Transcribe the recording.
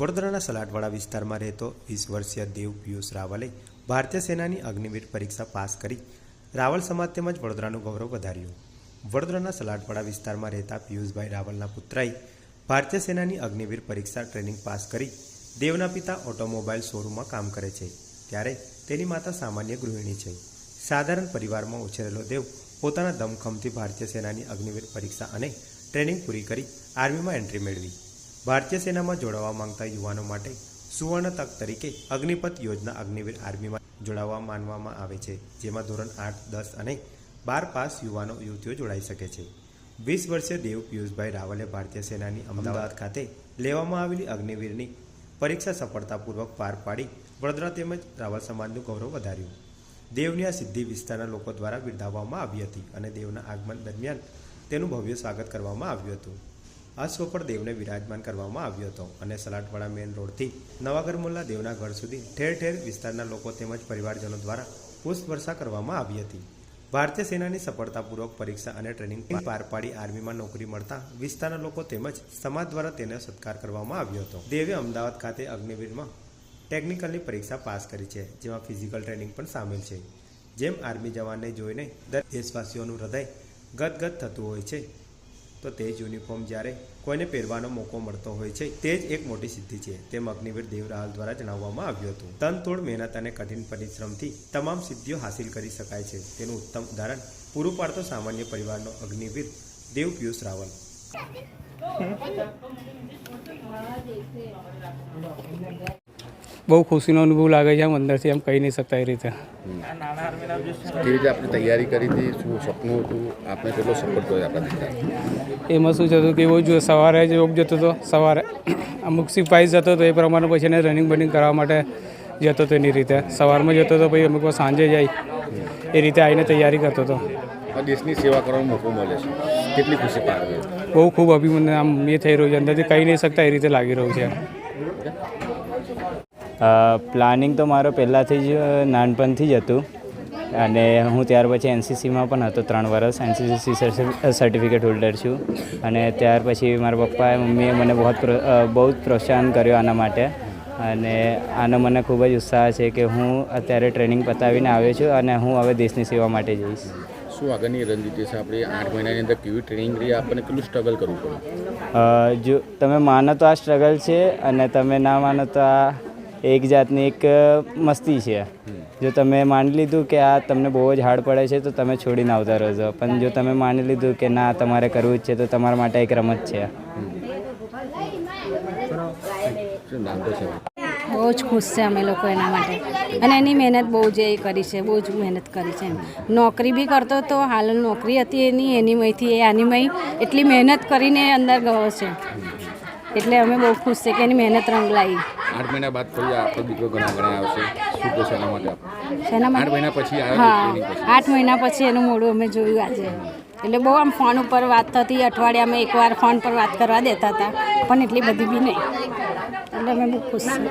વડોદરાના સલાટવાડા વિસ્તારમાં રહેતો વીસ વર્ષીય દેવ પિયુષ રાવલે ભારતીય સેનાની અગ્નિવીર પરીક્ષા પાસ કરી રાવલ સમાજ તેમજ વડોદરાનું ગૌરવ વધાર્યું. વડોદરાના સલાટવાડા વિસ્તારમાં રહેતા પિયુષભાઈ રાવલના પુત્રએ ભારતીય સેનાની અગ્નિવીર પરીક્ષા ટ્રેનિંગ પાસ કરી દેવના પિતા ઓટોમોબાઈલ શોરૂમમાં કામ કરે છે. ત્યારે તેની માતા સામાન્ય ગૃહિણી છે. સાધારણ પરિવારમાં ઉછરેલો દેવ પોતાના દમખમથી ભારતીય સેનાની અગ્નિવીર પરીક્ષા અને ટ્રેનિંગ પૂરી કરી આર્મીમાં એન્ટ્રી મેળવી. ભારતીય સેનામાં જોડાવા માંગતા યુવાનો માટે સુવર્ણ તક તરીકે અગ્નિપથ યોજના અગ્નિવીર આર્મીમાં જોડાવા માનવામાં આવે છે, જેમાં ધોરણ આઠ, દસ અને બાર પાસ યુવાનો, યુવતીઓ જોડાઈ શકે છે. વીસ વર્ષે દેવ પિયુષભાઈ રાવલે ભારતીય સેનાની અમદાવાદ ખાતે લેવામાં આવેલી અગ્નિવીરની પરીક્ષા સફળતાપૂર્વક પાર પાડી વડોદરા તેમજ રાવલ સમાજનું ગૌરવ વધાર્યું. દેવની આ સિદ્ધિ વિસ્તારના લોકો દ્વારા બિરદાવવામાં આવી હતી અને દેવના આગમન દરમિયાન તેનું ભવ્ય સ્વાગત કરવામાં આવ્યું હતું. અશ્વ દેવને વિરાજમાન કરવામાં આવ્યો હતો અને સલાટવાડા મેન રોડથી નવાગર મુલ્લા દેવના ઘર સુધી ઠેર ઠેર વિસ્તારના લોકો તેમજ પરિવારજનો દ્વારા પુષ્પવર્ષા કરવામાં આવી હતી. ભારતીય સેનાની સફળતાપૂર્વક પરીક્ષા અને ટ્રેનિંગ પાર પાડી આર્મીમાં નોકરી મળતા વિસ્તારના લોકો તેમજ સમાજ દ્વારા તેને સત્કાર કરવામાં આવ્યો હતો. દેવે અમદાવાદ ખાતે અગ્નિવીરમાં ટેકનિકલની પરીક્ષા પાસ કરી છે, જેમાં ફિઝિકલ ટ્રેનિંગ પણ સામેલ છે. જેમ આર્મી જવાનને જોઈને દરેક દેશવાસીઓનું હૃદય ગદગદ થતું હોય છે તો તે જ યુનિફોર્મ જ્યારે કોઈને પહેરવાનો મોકો મળતો હોય છે, તે જ એક મોટી સિદ્ધિ છે, તેમ અગ્નિવીર દેવરાહલ દ્વારા જણાવવામાં આવ્યું હતું. તનતોડ મહેનત અને કઠિન પરિશ્રમથી તમામ સિદ્ધિઓ હાંસિલ કરી શકાય છે. તેનું ઉત્તમ ઉદાહરણ પૂરું પાડતો સામાન્ય પરિવારનો અગ્નિવીર દેવ પિયુષ રાવલ. બહુ ખુશીનો અનુભવ લાગે છે આમ અંદરથી એમ કહી નહીં શકતા એ રીતે. કેવી રીતે આપણે તૈયારી કરી હતી? શું સપનું હતું? આપણે કેટલો સપોર્ટ કર્યો આપણા એમાં શું થતું કે એવું જો સવારે જ યોગ જતો હતો સવારે. અમુક સિપાઈ જતો હતો એ પ્રમાણે પછી એને રનિંગ બનિંગ કરવા માટે જતો હતો એની રીતે. સવારમાં જતો હતો પછી અમુક સાંજે જાય એ રીતે આવીને તૈયારી કરતો હતો. દેશની સેવા કરવાનો મોકો મળે છે. કેટલી ખુશી પાડવે બહુ ખૂબ અભિમન્યુ આમ એ થઈ રહ્યું છે. અંદરથી કહી નહીં શકતા એ રીતે લાગી રહ્યું છે. પ્લાનિંગ તો મારો પહેલાંથી જ નાનપણથી જ હતું. અને હું ત્યાર પછી એનસીસીમાં પણ હતો ત્રણ વર્ષ એનસીસી સર્ટિફિકેટ હોલ્ડર છું. અને ત્યાર પછી મારા પપ્પાએ મમ્મીએ મને બહુ બહુ જ પ્રોત્સાહન કર્યું આના માટે. અને આનો મને ખૂબ જ ઉત્સાહ છે કે હું અત્યારે ટ્રેનિંગ પતાવીને આવ્યો છું અને હું હવે દેશની સેવા માટે જઈશ. શું આગળની રણનીતિ છે? આપણી આઠ મહિનાની અંદર કેવી ટ્રેનિંગ રહી? આપણને કેટલું સ્ટ્રગલ કરવું પડે? જો તમે માનો તો આ સ્ટ્રગલ છે અને તમે ના માનો તો આ એક જાતની એક મસ્તી છે. જો તમે માની લીધું કે આ તમને બહુ જ હાર્ડ પડે છે, તો તમે છોડીને આવતા રહેજો. પણ જો તમે માની લીધું કે ના, તમારે કરવું જ છે, તો તમારા માટે એક રમત છે. છે બહુ જ ખુશ છે અમે લોકો એના માટે. અને એની મહેનત બહુ જ એ કરી છે, બહુ જ મહેનત કરી છે નોકરી બી કરતો તો હાલ નોકરી હતી એની એની મયથી એ આની મય એટલી મહેનત કરીને અંદર ગયો છે. એટલે અમે બહુ ખુશ છે કે એની મહેનત રંગ લાવી. આઠ મહિના બાદ ફરી આપણો દીકરો ઘણા ઘણા આવશે. શું કહેશો એના માટે આઠ મહિના પછી હા આઠ મહિના પછી એનું મોડું અમે જોયું આજે. એટલે બહુ આમ ફોન ઉપર વાત થતી અઠવાડિયામાં એકવાર ફોન પર વાત કરવા દેતા હતા. પણ એટલી બધી બી નહીં. એટલે અમે બહુ ખુશ છીએ.